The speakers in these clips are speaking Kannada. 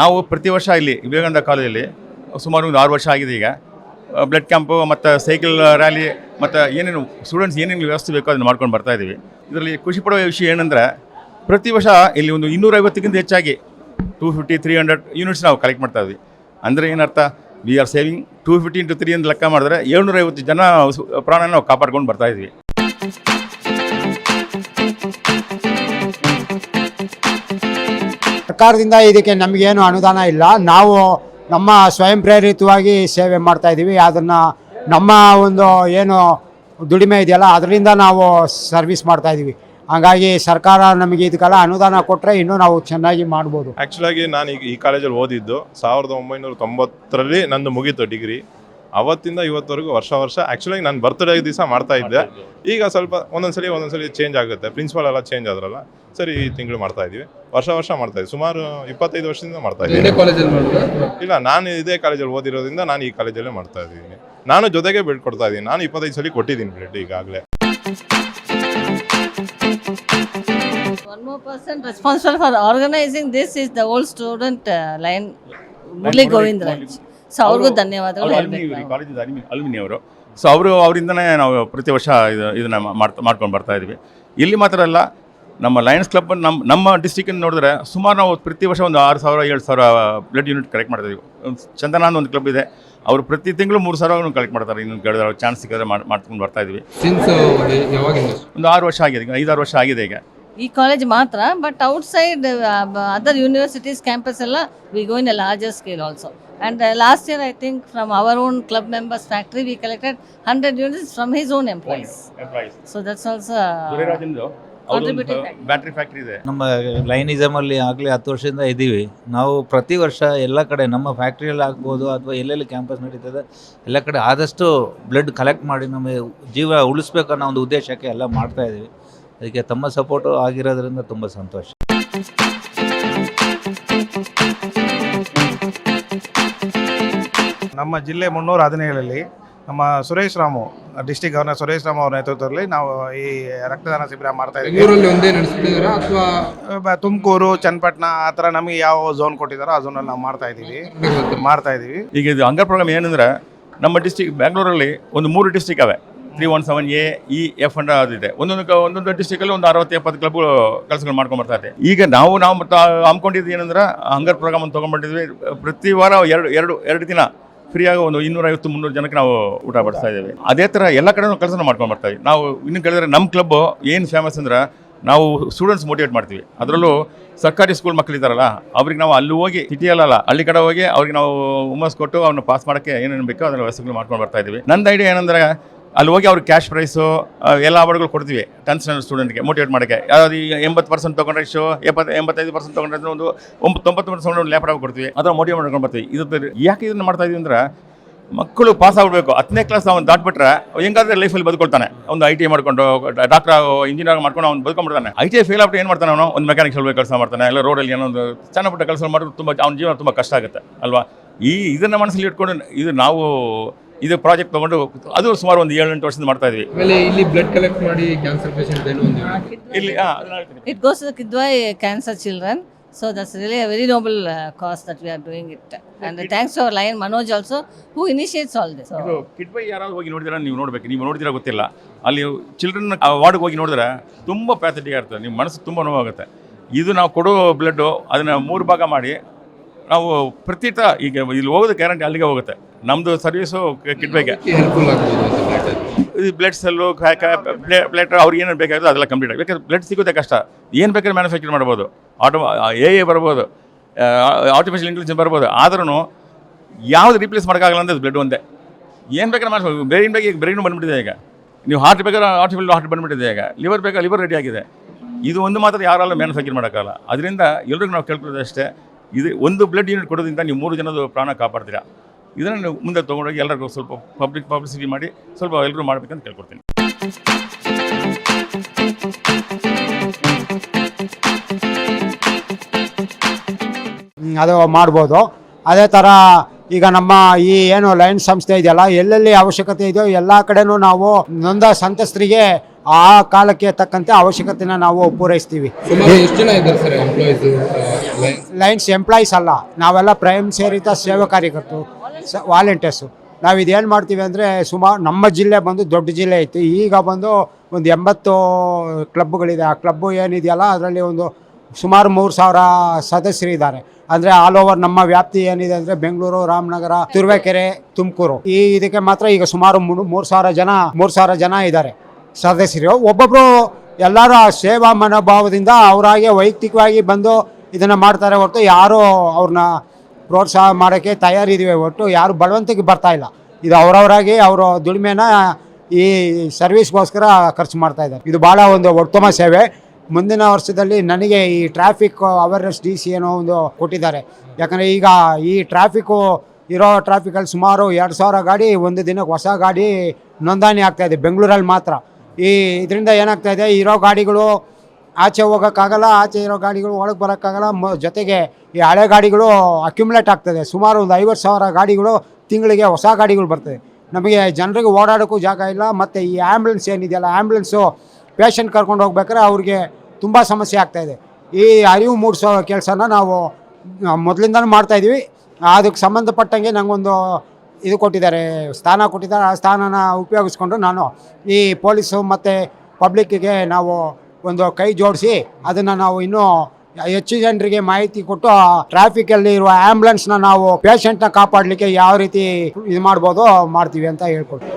ನಾವು ಪ್ರತಿ ವರ್ಷ ಇಲ್ಲಿ ವಿವೇಕಾನಂದ ಕಾಲೇಜಲ್ಲಿ ಸುಮಾರು ಒಂದು ಆರು ವರ್ಷ ಆಗಿದೆ ಈಗ. ಬ್ಲಡ್ ಕ್ಯಾಂಪು ಮತ್ತು ಸೈಕಲ್ ರ್ಯಾಲಿ ಮತ್ತು ಏನೇನು ಸ್ಟೂಡೆಂಟ್ಸ್ ಏನೇನು ವ್ಯವಸ್ಥೆ ಬೇಕೋ ಅದನ್ನು ಮಾಡ್ಕೊಂಡು ಬರ್ತಾ ಇದ್ದೀವಿ ಇದರಲ್ಲಿ ಖುಷಿ ಪಡುವ ವಿಷಯ ಏನಂದರೆ ಪ್ರತಿ ವರ್ಷ ಇಲ್ಲಿ ಒಂದು ಇನ್ನೂರೈವತ್ತಕ್ಕಿಂತ ಹೆಚ್ಚಾಗಿ two fifty three hundred units ನಾವು ಕಲೆಕ್ಟ್ ಮಾಡ್ತಾ ಇದ್ವಿ. ಅಂದರೆ ಏನರ್ಥ? We are saving two fifty into three ಅಂತ ಲೆಕ್ಕ ಮಾಡಿದ್ರೆ ಏಳ್ನೂರೈವತ್ತು ಜನ ಪ್ರಾಣ ನಾವು ಕಾಪಾಡ್ಕೊಂಡು ಬರ್ತಾ ಇದ್ವಿ. ಸರ್ಕಾರದಿಂದ ಇದಕ್ಕೆ ನಮಗೇನು ಅನುದಾನ ಇಲ್ಲ. ನಾವು ನಮ್ಮ ಸ್ವಯಂ ಪ್ರೇರಿತವಾಗಿ ಸೇವೆ ಮಾಡ್ತಾ ಇದ್ದೀವಿ ಅದನ್ನು ನಮ್ಮ ಒಂದು ಏನು ದುಡಿಮೆ ಇದೆಯಲ್ಲ, ಅದರಿಂದ ನಾವು ಸರ್ವಿಸ್ ಮಾಡ್ತಾ ಇದ್ದೀವಿ ಹಾಗಾಗಿ ಸರ್ಕಾರ ನಮಗೆ ಇದಕ್ಕೆಲ್ಲ ಅನುದಾನ ಕೊಟ್ಟರೆ ಇನ್ನೂ ನಾವು ಚೆನ್ನಾಗಿ ಮಾಡ್ಬೋದು. ಆ್ಯಕ್ಚುಲಾಗಿ ನಾನು ಈಗ ಈ ಕಾಲೇಜಲ್ಲಿ ಓದಿದ್ದು ಸಾವಿರದ ಒಂಬೈನೂರ ತೊಂಬತ್ತರಲ್ಲಿ ನಂದು ಮುಗೀತು ಡಿಗ್ರಿ. ಅವತ್ತಿಂದ ಇವತ್ತವರೆಗೂ ವರ್ಷ ವರ್ಷ ಆ್ಯಕ್ಚುಲಾಗಿ ನಾನು ಬರ್ತ್ಡೇ ದಿವಸ ಮಾಡ್ತಾ ಇದ್ದೆ. ಈಗ ಸ್ವಲ್ಪ ಒಂದೊಂದ್ಸಲಿ ಒಂದೊಂದ್ಸಲಿ ಚೇಂಜ್ ಆಗುತ್ತೆ. ಪ್ರಿನ್ಸಿಪಲ್ ಎಲ್ಲ ಚೇಂಜ್ ಆದ್ರಲ್ಲ ಸರಿ ಈ ತಿಂಗಳು ಮಾಡ್ತಾ ಇದೀವಿ ವರ್ಷ ವರ್ಷ ಮಾಡ್ತಾ ಇದ್ದೀವಿ ಸುಮಾರು ಇಪ್ಪತ್ತೈದು ವರ್ಷದಿಂದ ಮಾಡ್ತಾ ಕಾಲೇಜಲ್ಲಿ ಇಲ್ಲ ನಾನು ಇದೇ ಕಾಲೇಜಲ್ಲಿ ಓದಿರೋದ್ರಿಂದ ನಾನು ಈ ಕಾಲೇಜಲ್ಲೇ ಮಾಡ್ತಾ ಇದ್ದೀನಿ. ನಾನು ಜೊತೆಗೆ ಬಿಡ್ ಕೊಡ್ತಾ ಇದ್ದೀನಿ. ನಾನು ಇಪ್ಪತ್ತೈದು ಸಲ ಕೊಟ್ಟಿದ್ದೀನಿ ಬ್ಲಡ್ ಈಗಾಗಲೇ. One more person responsible for organizing this is the old student uh, line Murali Govindaraj so ಅವ್ರಿಗೂ ಧನ್ಯವಾದಗಳು. ಕಾಲೇಜಿಂದ ಅಲ್ಮಿನಿ ಅವರು. ಸೊ ಅವರು ಅವರಿಂದನೇ ನಾವು ಪ್ರತಿ ವರ್ಷ ಇದು ಇದನ್ನು ಮಾಡ್ತಾ ಮಾಡ್ಕೊಂಡು ಬರ್ತಾ ಇದ್ವಿ. ಇಲ್ಲಿ ಮಾತ್ರ ಅಲ್ಲ ನಮ್ಮ ಲಯನ್ಸ್ ಕ್ಲಬ್ ನಮ್ಮ ನಮ್ಮ ಡಿಸ್ಟಿಕನ್ನು ನೋಡಿದ್ರೆ ಸುಮಾರು ನಾವು ಪ್ರತಿ ವರ್ಷ ಒಂದು ಆರು ಸಾವಿರ ಏಳು ಸಾವಿರ ಬ್ಲಡ್ ಯೂನಿಟ್ ಕಲೆಕ್ಟ್ ಮಾಡ್ತಾ ಇದೀವಿ. ಒಂದು ಚಂದನ ಅಂತ ಒಂದು ಕ್ಲಬ್ ಇದೆ. ಅವರು ಪ್ರತಿ ತಿಂಗಳು ಮೂರು ಸಾವಿರ ಕಲೆಕ್ಟ್ ಮಾಡ್ತಾರೆ. ಇನ್ನು ಕೇಳಿದ್ರೆ ಚಾನ್ಸ್ ಸಿಕ್ಕಿದ್ರೆ ಮಾಡ್- ಮಾಡ್ಕೊಂಡು ಬರ್ತಾ ಇದ್ವಿ. ಸಿನ್ಸ್ ಯಾವಾಗಿಂದ ಒಂದು ಆರು ವರ್ಷ ಆಗಿದೆ ಈಗ ಐದಾರು ವರ್ಷ ಆಗಿದೆ ಈಗ. ಈ ಕಾಲೇಜ್ ಮಾತ್ರ but outside other universities campus ಎಲ್ಲ we go in a larger scale also and last year I think from our own club members factory we collected hundred units from his own employees so that's also. Battery factory ಇದೆ. ನಮ್ಮ ಲೈನಿಸಮಲ್ಲಿ ಆಗಲಿ ಹತ್ತು ವರ್ಷದಿಂದ ಇದ್ದೀವಿ ನಾವು ಪ್ರತಿ ವರ್ಷ ಎಲ್ಲ ಕಡೆ ನಮ್ಮ ಫ್ಯಾಕ್ಟ್ರಿಯಲ್ಲಿ ಆಗ್ಬೋದು ಅಥವಾ ಎಲ್ಲೆಲ್ಲಿ ಕ್ಯಾಂಪಸ್ ನಡೀತದೆ ಎಲ್ಲ ಕಡೆ ಆದಷ್ಟು ಬ್ಲಡ್ ಕಲೆಕ್ಟ್ ಮಾಡಿ ನಮ್ಮ ಜೀವ ಉಳಿಸ್ಬೇಕು ಅನ್ನೋ ಒಂದು ಉದ್ದೇಶಕ್ಕೆ ಎಲ್ಲ ಮಾಡ್ತಾ ಇದ್ದೀವಿ ಅದಕ್ಕೆ ತಮ್ಮ ಸಪೋರ್ಟು ಆಗಿರೋದ್ರಿಂದ ತುಂಬ ಸಂತೋಷ. ನಮ್ಮ ಜಿಲ್ಲೆ ಮುನ್ನೂರ ಹದಿನೇಳಲ್ಲಿ ನಮ್ಮ ಸುರೇಶ್ ರಾಮು ಡಿಸ್ಟಿಕ್ ಗವರ್ನರ್ ಸುರೇಶ್ ರಾಮು ಅವರ ನೇತೃತ್ವದಲ್ಲಿ ನಾವು ಈ ರಕ್ತದಾನ ಶಿಬಿರ ಮಾಡ್ತಾ ಇದ್ದೀವಿ. ತುಮಕೂರು ಚನ್ನಪಟ್ಟಣ ಆ ಥರ ನಮಗೆ ಯಾವ ಝೋನ್ ಕೊಟ್ಟಿದ್ದಾರೋ ಆ ಝೋನಲ್ಲಿ ನಾವು ಮಾಡ್ತಾ ಇದ್ದೀವಿ. ಮಾಡ್ತಾ ಇದ್ದೀವಿ. ಈಗ ಇದು ಅಂಗರ್ ಪ್ರೋಗ್ರಾಮ್ ಏನಂದ್ರೆ ನಮ್ಮ ಡಿಸ್ಟಿಕ್ ಬ್ಯಾಂಗ್ಳೂರಲ್ಲಿ ಒಂದು ಮೂರು ಡಿಸ್ಟಿಕ್ ಅವೆ three one seven A E F and ಅದಿದೆ ಒಂದೊಂದು ಒಂದೊಂದು ಡಿಸ್ಟಿಕಲ್ಲಿ ಒಂದು ಅರವತ್ತು ಎಪ್ಪತ್ತು ಕ್ಲಬ್ಗಳು ಕೆಲಸಗಳು ಮಾಡ್ಕೊಂಡು ಬರ್ತಾ ಇದೆ. ಈಗ ನಾವು ನಾವು ಮತ್ತೆ ಹಮ್ಮಿಕೊಂಡಿದ್ದು ಏನಂದ್ರೆ ಹಂಗರ್ ಪ್ರೋಗ್ರಾಮ್ ಅಂತ ತೊಗೊಂಡ್ಬಿಟ್ಟಿದ್ವಿ ಪ್ರತಿ ವಾರ ಎರಡು ಎರಡು ಎರಡು ದಿನ ಫ್ರೀಯಾಗಿ ಒಂದು ಇನ್ನೂರೈವತ್ತು, ಮುನ್ನೂರು ಜನಕ್ಕೆ ನಾವು ಊಟ ಬಡಿಸ್ತಾ ಇದ್ದೀವಿ. ಅದೇ ಥರ ಎಲ್ಲ ಕಡೆನೂ ಕೆಲಸ ಮಾಡ್ಕೊಂಡು ಬರ್ತಾ ಇದ್ದೀವಿ. ನಾವು ಇನ್ನು ಕೇಳಿದ್ರೆ ನಮ್ಮ ಕ್ಲಬ್ ಏನು ಫೇಮಸ್ ಅಂದ್ರೆ, ನಾವು ಸ್ಟೂಡೆಂಟ್ಸ್ ಮೋಟಿವೇಟ್ ಮಾಡ್ತೀವಿ. ಅದರಲ್ಲೂ ಸರ್ಕಾರಿ ಸ್ಕೂಲ್ ಮಕ್ಕಳಿದ್ದಾರಲ್ಲ ಅವ್ರಿಗೆ ನಾವು ಅಲ್ಲಿ ಹೋಗಿ ಸಿಟಿಯಲ್ಲ ಹಳ್ಳಿ ಕಡೆ ಹೋಗಿ ಅವ್ರಿಗೆ ನಾವು ಹುಮ್ಮಸ್ ಕೊಟ್ಟು ಅವ್ರನ್ನ ಪಾಸ್ ಮಾಡೋಕ್ಕೆ ಏನೇನು ಬೇಕೋ ಅದನ್ನು ವ್ಯವಸ್ಥೆಗಳು ಮಾಡ್ಕೊಂಡು ಬರ್ತಾ ಇದ್ದೀವಿ. ನಂದು ಐಡಿಯಾ ಏನಂದ್ರೆ ಅಲ್ಲಿ ಹೋಗಿ ಅವ್ರಿಗೆ ಕ್ಯಾಶ್ ಪ್ರೈಸು ಎಲ್ಲ ಅವಾರ್ಡ್ಗಳು ಕೊಡ್ತೀವಿ. ಟೆಂತ್ ಸ್ಟ್ಯಾಂಡರ್ಡ್ ಸ್ಟೂಡೆಂಟ್ಗೆ ಮೋಟಿವೇಟ್ ಮಾಡೋಕ್ಕೆ ಯಾವ್ದು ಈಗ ಎಂಬತ್ತು ಪರ್ಸೆಂಟ್ ತೊಗೊಂಡ್ರೆ ಇಷ್ಟು ಎಪ್ಪತ್ತು ಎಂಬತ್ತೈದು ಪರ್ಸೆಂಟ್ ತೊಗೊಂಡ್ರೆ ಒಂದು ಒಂಬತ್ತು ತೊಂಬತ್ತು ಪರ್ಸೆಂಟ್ ಒಂದು ಲ್ಯಾಪ್ಟಾಪ್ ಕೊಡ್ತೀವಿ. ಅದರ ಮೋಟಿವೇಟ್ ಮಾಡ್ಕೊಂಡು ಬರ್ತೀವಿ. ಇದು ಯಾಕೆ ಇದನ್ನು ಮಾಡ್ತಾ ಇದೀವಿ ಅಂದ್ರೆ, ಮಕ್ಕಳು ಪಾಸ್ ಆಗಬೇಕು ಹತ್ತನೇ ಕ್ಲಾಸ್ ಅವ್ನು ದಾಟ್ಬಿಟ್ರೆ ಹೆಂಗಾದ್ರೆ ಲೈಫಲ್ಲಿ ಬದುಕೊಳ್ತಾನೆ. ಒಂದು ಐ ಟಿ ಮಾಡ್ಕೊಂಡು, ಡಾಕ್ಟರ್ ಇಂಜಿನಿಯರ್ ಮಾಡ್ಕೊಂಡು ಅವ್ನು ಬದುಕೊಂಡ್ಬಿಡ್ತಾನೆ. ಐ ಟಿ ಐ ಫೇಲ್ ಆಗ್ಬಿಟ್ಟು ಏನು ಮಾಡ್ತಾನೆ ಅವನು? ಒಂದು ಮೆಕ್ಯಾನಿಕ್ ಸ್ವಲ್ಪ ಕೆಲಸ ಮಾಡ್ತಾನೆ, ಇಲ್ಲ ರೋಡಲ್ಲಿ ಏನೋ ಒಂದು ಸಣ್ಣ ಪುಟ್ಟ ಕೆಲಸ ಮಾಡಿದ್ರೆ ತುಂಬ, ಅವ್ನ ಜೀವನ ತುಂಬ ಕಷ್ಟ ಆಗುತ್ತೆ, ಅಲ್ವಾ? ಈ ಇದನ್ನು ಮನಸ್ಸಲ್ಲಿ ಇಟ್ಕೊಂಡು, ಇದು ನಾವು ಇದು ಪ್ರಾಜೆಕ್ಟ್ ತಗೊಂಡು ಅದು ಸುಮಾರು ಒಂದು ಏಳು ಎಂಟು ವರ್ಷದಿಂದ ಮಾಡ್ತಾ ಇದ್ವಿ. ಆಮೇಲೆ ಇಲ್ಲಿ ಬ್ಲಡ್ ಕಲೆಕ್ಟ್ ಮಾಡಿ ಕ್ಯಾನ್ಸರ್ ಪೇಷಂಟ್ ಏನು ಒಂದು ಇಲ್ಲಿ it goes to. So that's really a very noble uh, cause that we are doing it. And uh, thanks to our lion Manoj also, who initiates all this. ಇದು ಕಿಡ್ ಬೈ ಯಾರಾದ್ರು ಹೋಗಿ ನೋಡಿದ್ರೆ? ನೀವು ನೋಡ್ಬೇಕು. ನೀವು ನೋಡಿದಿರ ಗೊತ್ತಿಲ್ಲ. ಅಲ್ಲಿ ಚಿಲ್ಡ್ರನ್ ವಾರ್ಡ್ಗೆ ಹೋಗಿ ನೋಡಿದ್ರೆ ತುಂಬ ಪ್ಯಾಥೆಟಿಕ್ ಇರ್ತದೆ ನಿಮ್ಮ ಮನಸ್ಸು ತುಂಬ ನೋವಾಗುತ್ತೆ. ಇದು ನಾವು ಕೊಡೋ ಬ್ಲಡ್ಡು ಅದನ್ನು ಮೂರು ಭಾಗ ಮಾಡಿ ನಾವು ಪ್ರತಿ ತ ಈಗ ಇಲ್ಲಿ ಹೋಗೋದು ಗ್ಯಾರಂಟಿ ಅಲ್ಲಿಗೆ ಹೋಗುತ್ತೆ. ನಮ್ಮದು ಸರ್ವಿಸು ಕಿಟ್ಬೇಕೆ ಈ ಬ್ಲಡ್ ಸೆಲ್ಲು ಪ್ಲೇಟ್ ಅವ್ರಿಗೆ ಏನೇನು ಬೇಕಾಗುತ್ತೆ ಅದೆಲ್ಲ ಕಂಪ್ಲೀಟ್ ಆಗಿ. ಬೇಕಾದ್ರೆ ಬ್ಲಡ್ ಸಿಗುತ್ತೆ ಕಷ್ಟ. ಏನು ಬೇಕಾದ್ರೆ ಮ್ಯಾನುಫ್ಯಾಕ್ಚರ್ ಮಾಡ್ಬೋದು. ಆಟೋ ಎ ಎ ಬರ್ಬೋದು. ಆರ್ಟಿಫಿಷಿಯಲ್ ಇಂಟೆಲಿಜೆನ್ಸ್ ಬರ್ಬೋದು. ಆದ್ರೂ ಯಾವ್ದು ರೀಪ್ಲೇಸ್ ಮಾಡೋಕ್ಕಾಗಲ್ಲ ಅಂದರೆ ಬ್ಲಡ್ ಒಂದೇ. ಏನು ಬೇಕಾದ್ರೆ ಮಾಡಿಸ್ಬೋದು ಬ್ರೈನ್ ಬೇಕು ಈಗ ಬ್ರೈನು ಬಂದುಬಿಟ್ಟಿದೆ ಈಗ. ನೀವು ಹಾರ್ಟ್ ಬೇಕಾದ್ರೆ ಆರ್ಟಿಫಿಷಿಯಲ್ ಹಾರ್ಟ್ ಬಂದುಬಿಟ್ಟಿದೆ ಈಗ. ಲಿವರ್ ಬೇಕಾ ಲಿವರ್ ರೆಡಿ ಆಗಿದೆ. ಇದು ಒಂದು ಮಾತ್ರ ಯಾರಲ್ಲ ಮ್ಯಾನುಫ್ಯಾಕ್ಚರ್ ಮಾಡೋಕ್ಕಾಗಲ್ಲ. ಅದರಿಂದ ಎಲ್ರಿಗೂ ನಾವು ಕೇಳ್ಕೊಳ್ಳೋದು ಅಷ್ಟೇ. ಇದು ಒಂದು ಬ್ಲಡ್ ಯೂನಿಟ್ ಕೊಡೋದ್ರಿಂದ ನೀವು ಮೂರು ಜನದ ಪ್ರಾಣ ಕಾಪಾಡ್ತೀರಾ. ಇದನ್ನು ಮುಂದೆ ತೊಗೊಂಡೋಗಿ ಎಲ್ಲರಿಗೂ ಸ್ವಲ್ಪ ಪಬ್ಲಿಕ್ ಪಬ್ಲಿಸಿಟಿ ಮಾಡಿ, ಸ್ವಲ್ಪ ಎಲ್ಲರೂ ಮಾಡಬೇಕಂತ ಕೇಳ್ಕೊಡ್ತೀನಿ. ಅದು ಮಾಡ್ಬೋದು. ಅದೇ ಥರ ಈಗ ನಮ್ಮ ಈ ಏನು ಲಯನ್ಸ್ ಸಂಸ್ಥೆ ಇದೆಯಲ್ಲ, ಎಲ್ಲೆಲ್ಲಿ ಅವಶ್ಯಕತೆ ಇದೆಯೋ ಎಲ್ಲ ಕಡೆನೂ ನಾವು ನೊಂದ ಸಂತ್ರಸ್ತರಿಗೆ ಆ ಕಾಲಕ್ಕೆ ತಕ್ಕಂತೆ ಅವಶ್ಯಕತೆನ ನಾವು ಪೂರೈಸ್ತೀವಿ. ಇದ್ದಾರೆ ಲೈನ್ಸ್ ಎಂಪ್ಲಾಯೀಸ್ ಅಲ್ಲ. ನಾವೆಲ್ಲ ಪ್ರೈಮ್ ಸೇರಿತ ಸೇವಾ ಕಾರ್ಯಕರ್ತರು ಸ ವಾಲಂಟಿಯರ್ಸು ನಾವು ಇದೇನು ಮಾಡ್ತೀವಿ ಅಂದರೆ ಸುಮಾರು ನಮ್ಮ ಜಿಲ್ಲೆ ಬಂದು ದೊಡ್ಡ ಜಿಲ್ಲೆ ಇತ್ತು. ಈಗ ಬಂದು ಒಂದು ಎಂಬತ್ತು ಕ್ಲಬ್ಗಳಿದೆ ಆ ಕ್ಲಬ್ಬು ಏನಿದೆಯಲ್ಲ ಅದರಲ್ಲಿ ಒಂದು ಸುಮಾರು ಮೂರು ಸಾವಿರ ಸದಸ್ಯರಿದ್ದಾರೆ ಅಂದರೆ ಆಲ್ ಓವರ್ ನಮ್ಮ ವ್ಯಾಪ್ತಿ ಏನಿದೆ ಅಂದರೆ ಬೆಂಗಳೂರು ರಾಮನಗರ ತುರುವೇಕೆರೆ ತುಮಕೂರು. ಈ ಇದಕ್ಕೆ ಮಾತ್ರ ಈಗ ಸುಮಾರು ಮೂರು ಸಾವಿರ ಜನ ಮೂರು ಸಾವಿರ ಜನ ಇದ್ದಾರೆ. ಸದಸ್ಯರು ಒಬ್ಬೊಬ್ಬರು ಎಲ್ಲರೂ ಆ ಸೇವಾ ಮನೋಭಾವದಿಂದ ಅವರಾಗೆ ವೈಯಕ್ತಿಕವಾಗಿ ಬಂದು ಇದನ್ನು ಮಾಡ್ತಾರೆ ಹೊರತು ಯಾರೂ ಅವ್ರನ್ನ ಪ್ರೋತ್ಸಾಹ ಮಾಡೋಕ್ಕೆ ತಯಾರಿದ್ದೀವಿ ಒಟ್ಟು ಯಾರು ಬಲವಂತಕ್ಕೆ ಬರ್ತಾ ಇಲ್ಲ. ಇದು ಅವರವರಾಗಿ ಅವರ ದುಡಿಮೆನ ಈ ಸರ್ವಿಸ್ಗೋಸ್ಕರ ಖರ್ಚು ಮಾಡ್ತಾ ಇದ್ದಾರೆ. ಇದು ಭಾಳ ಒಂದು ಉತ್ತಮ ಸೇವೆ. ಮುಂದಿನ ವರ್ಷದಲ್ಲಿ ನನಗೆ ಈ ಟ್ರಾಫಿಕ್ ಅವೇರ್ನೆಸ್ ಡಿ ಸಿ ಏನೋ ಒಂದು ಕೊಟ್ಟಿದ್ದಾರೆ. ಯಾಕಂದರೆ ಈಗ ಈ ಟ್ರಾಫಿಕ್ಕು ಇರೋ ಟ್ರಾಫಿಕಲ್ಲಿ ಸುಮಾರು ಎರಡು ಸಾವಿರ ಗಾಡಿ ಒಂದು ದಿನಕ್ಕೆ ಹೊಸ ಗಾಡಿ ನೋಂದಣಿ ಆಗ್ತಾಯಿದೆ ಬೆಂಗಳೂರಲ್ಲಿ ಮಾತ್ರ. ಈ ಇದರಿಂದ ಏನಾಗ್ತಾ ಇದೆ? ಇರೋ ಗಾಡಿಗಳು ಆಚೆ ಹೋಗೋಕ್ಕಾಗಲ್ಲ, ಆಚೆ ಇರೋ ಗಾಡಿಗಳು ಒಳಗೆ ಬರೋಕ್ಕಾಗಲ್ಲ, ಮ ಜೊತೆಗೆ ಈ ಹಳೆ ಗಾಡಿಗಳು ಅಕ್ಯುಮುಲೇಟ್ ಆಗ್ತದೆ. ಸುಮಾರು ಒಂದು ಐವತ್ತು ಸಾವಿರ ಗಾಡಿಗಳು ತಿಂಗಳಿಗೆ ಹೊಸ ಗಾಡಿಗಳು ಬರ್ತದೆ. ನಮಗೆ ಜನರಿಗೆ ಓಡಾಡೋಕ್ಕೂ ಜಾಗ ಇಲ್ಲ, ಮತ್ತು ಈ ಆ್ಯಂಬುಲೆನ್ಸ್ ಏನಿದೆಯಲ್ಲ ಆ್ಯಂಬುಲೆನ್ಸು ಪೇಷಂಟ್ ಕರ್ಕೊಂಡು ಹೋಗ್ಬೇಕಾದ್ರೆ ಅವ್ರಿಗೆ ತುಂಬ ಸಮಸ್ಯೆ ಆಗ್ತಾಯಿದೆ ಈ ಅರಿವು ಮೂಡಿಸೋ ಕೆಲಸನ ನಾವು ಮೊದಲಿಂದನೂ ಮಾಡ್ತಾಯಿದ್ದೀವಿ ಅದಕ್ಕೆ ಸಂಬಂಧಪಟ್ಟಂಗೆ ನನಗೊಂದು ಇದು ಕೊಟ್ಟಿದ್ದಾರೆ, ಸ್ಥಾನ ಕೊಟ್ಟಿದ್ದಾರೆ, ಆ ಸ್ಥಾನನ ಉಪಯೋಗಿಸ್ಕೊಂಡು ನಾನು ಈ ಪೊಲೀಸು ಮತ್ತು ಪಬ್ಲಿಕ್ಕಿಗೆ ನಾವು ಒಂದು ಕೈ ಜೋಡಿಸಿ ಅದನ್ನು ನಾವು ಇನ್ನೂ ಹೆಚ್ಚು ಜನರಿಗೆ ಮಾಹಿತಿ ಕೊಟ್ಟು ಟ್ರಾಫಿಕಲ್ಲಿ ಇರುವ ಆ್ಯಂಬುಲೆನ್ಸ್ನ ನಾವು ಪೇಷಂಟ್ನ ಕಾಪಾಡಲಿಕ್ಕೆ ಯಾವ ರೀತಿ ಇದು ಮಾಡ್ಬೋದು ಮಾಡ್ತೀವಿ ಅಂತ ಹೇಳ್ಕೊಡ್ತೀವಿ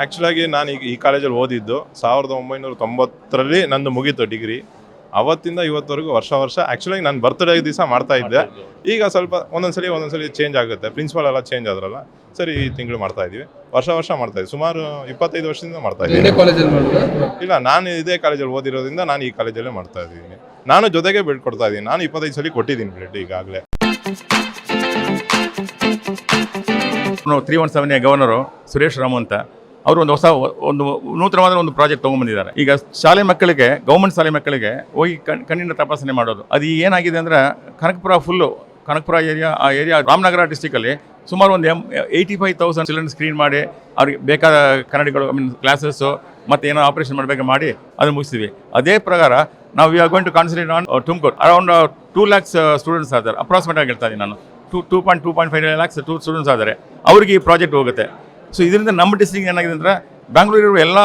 ಆ್ಯಕ್ಚುಲಾಗಿ ನಾನು ಈಗ ಈ ಕಾಲೇಜಲ್ಲಿ ಓದಿದ್ದು ಸಾವಿರದ ಒಂಬೈನೂರ ತೊಂಬತ್ತರಲ್ಲಿ ನಂದು ಮುಗೀತು ಡಿಗ್ರಿ ಅವತ್ತಿಂದ ಇವತ್ತವರೆಗೂ ವರ್ಷ ವರ್ಷ ಆ್ಯಕ್ಚುಲಾಗಿ ನಾನು ಬರ್ತ್ಡೇ ದಿವಸ ಮಾಡ್ತಾ ಇದ್ದೆ. ಈಗ ಸ್ವಲ್ಪ ಒಂದೊಂದ್ಸಲಿ ಒಂದೊಂದ್ಸಲಿ ಚೇಂಜ್ ಆಗುತ್ತೆ. ಪ್ರಿನ್ಸಿಪಾಲ್ ಎಲ್ಲ ಚೇಂಜ್ ಆದ್ರಲ್ಲ. ಸರಿ ಈ ತಿಂಗಳು ಮಾಡ್ತಾ ಇದೀವಿ ವರ್ಷ ವರ್ಷ ಮಾಡ್ತಾ ಇದ್ದೀವಿ ಸುಮಾರು ಇಪ್ಪತ್ತೈದು ವರ್ಷದಿಂದ ಮಾಡ್ತಾ ಇದೇ ಇದ್ದೀನಿ ಇಲ್ಲ ನಾನು ಇದೇ ಕಾಲೇಜಲ್ಲಿ ಓದಿರೋದ್ರಿಂದ ನಾನು ಈ ಕಾಲೇಜಲ್ಲೇ ಮಾಡ್ತಾ ಇದ್ದೀನಿ. ನಾನು ಜೊತೆಗೆ ಬೆಡ್ ಕೊಡ್ತಾ ಇದ್ದೀನಿ. ನಾನು ಇಪ್ಪತ್ತೈದು ಸಲ ಕೊಟ್ಟಿದ್ದೀನಿ ಬ್ಲಡ್ ಈಗಾಗಲೇ. Three one seven governor Suresh Ramu ಅಂತ. ಅವರು ಒಂದು ಹೊಸ ಒಂದು ನೂತನವಾದ ಒಂದು ಪ್ರಾಜೆಕ್ಟ್ ತೊಗೊಂಬಂದಿದ್ದಾರೆ ಈಗ ಶಾಲೆ ಮಕ್ಕಳಿಗೆ, ಗೌರ್ಮೆಂಟ್ ಶಾಲೆ ಮಕ್ಕಳಿಗೆ ಹೋಗಿ ಕಣ್, ಕಣ್ಣಿನ ತಪಾಸಣೆ ಮಾಡೋದು. ಅದು ಏನಾಗಿದೆ ಅಂದರೆ ಕನಕಪುರ ಫುಲ್ಲು ಕನಕಪುರ ಏರಿಯಾ ಆ ಏರಿಯಾ ರಾಮನಗರ ಡಿಸ್ಟಿಕಲ್ಲಿ ಸುಮಾರು ಒಂದು M eighty five thousand children screen ಮಾಡಿ, ಅವ್ರಿಗೆ ಬೇಕಾದ ಕನ್ನಡಿಗಳು ಐ ಮೀನ್ ಕ್ಲಾಸಸ್ಸು ಮತ್ತು ಏನೋ ಆಪರೇಷನ್ ಮಾಡಬೇಕು ಮಾಡಿ ಅದನ್ನು ಮುಗಿಸ್ತೀವಿ. ಅದೇ ಪ್ರಕಾರ ನಾವು we are going to concentrate on Tumakuru. Around two lakhs students ಆದರೆ. ಅಪ್ರಾಕ್ಸಿಮೇಟ್ ಆಗಿ ಹೇಳ್ತಾ ಇದ್ದೀನಿ ನಾನು. Two two point two point five lakhs two students ಆದರೆ. ಅವ್ರಿಗೆ ಈ ಪ್ರಾಜೆಕ್ಟ್ ಹೋಗುತ್ತೆ. ಸೊ ಇದರಿಂದ ನಮ್ಮ ಡಿಸ್ಟ್ರಿಕ್ ಏನಾಗಿದೆ ಅಂದರೆ ಬ್ಯಾಂಗ್ಳೂರಿರುವ ಎಲ್ಲ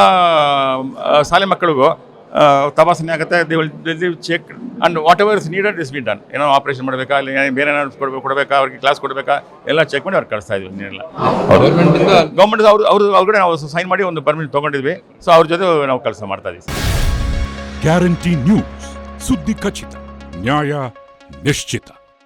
ಶಾಲೆ ಮಕ್ಕಳಿಗೂ ತಪಾಸಣೆ ಆಗುತ್ತೆ. They will check and whatever is needed is be done ಏನೋ ಆಪರೇಷನ್ ಮಾಡಬೇಕಾ ಅಲ್ಲಿ ಬೇರೆ ಏನಾದ್ರು ಕೊಡಬೇಕು ಕೊಡಬೇಕಾ ಅವ್ರಿಗೆ ಕ್ಲಾಸ್ ಕೊಡಬೇಕಾ ಎಲ್ಲ ಚೆಕ್ ಮಾಡಿ ಅವ್ರು ಕಳಿಸ್ತಾ ಇದ್ವಿ ನೀರೆಲ್ಲ ಗೌರ್ಮೆಂಟಿಂದ ಗೌರ್ಮೆಂಟ್ ಅವರು ಅವರು ಅವ್ರಿಗೆ ನಾವು ಸೈನ್ ಮಾಡಿ ಒಂದು ಪರ್ಮಿಟ್ ತೊಗೊಂಡಿದ್ವಿ. ಸೊ ಅವ್ರ ಜೊತೆ ನಾವು ಕೆಲಸ ಮಾಡ್ತಾ ಇದ್ದೀವಿ ಗ್ಯಾರಂಟಿ ನ್ಯೂಸ್ ಸುದ್ದಿ ಖಚಿತ ನ್ಯಾಯ ನಿಶ್ಚಿತ.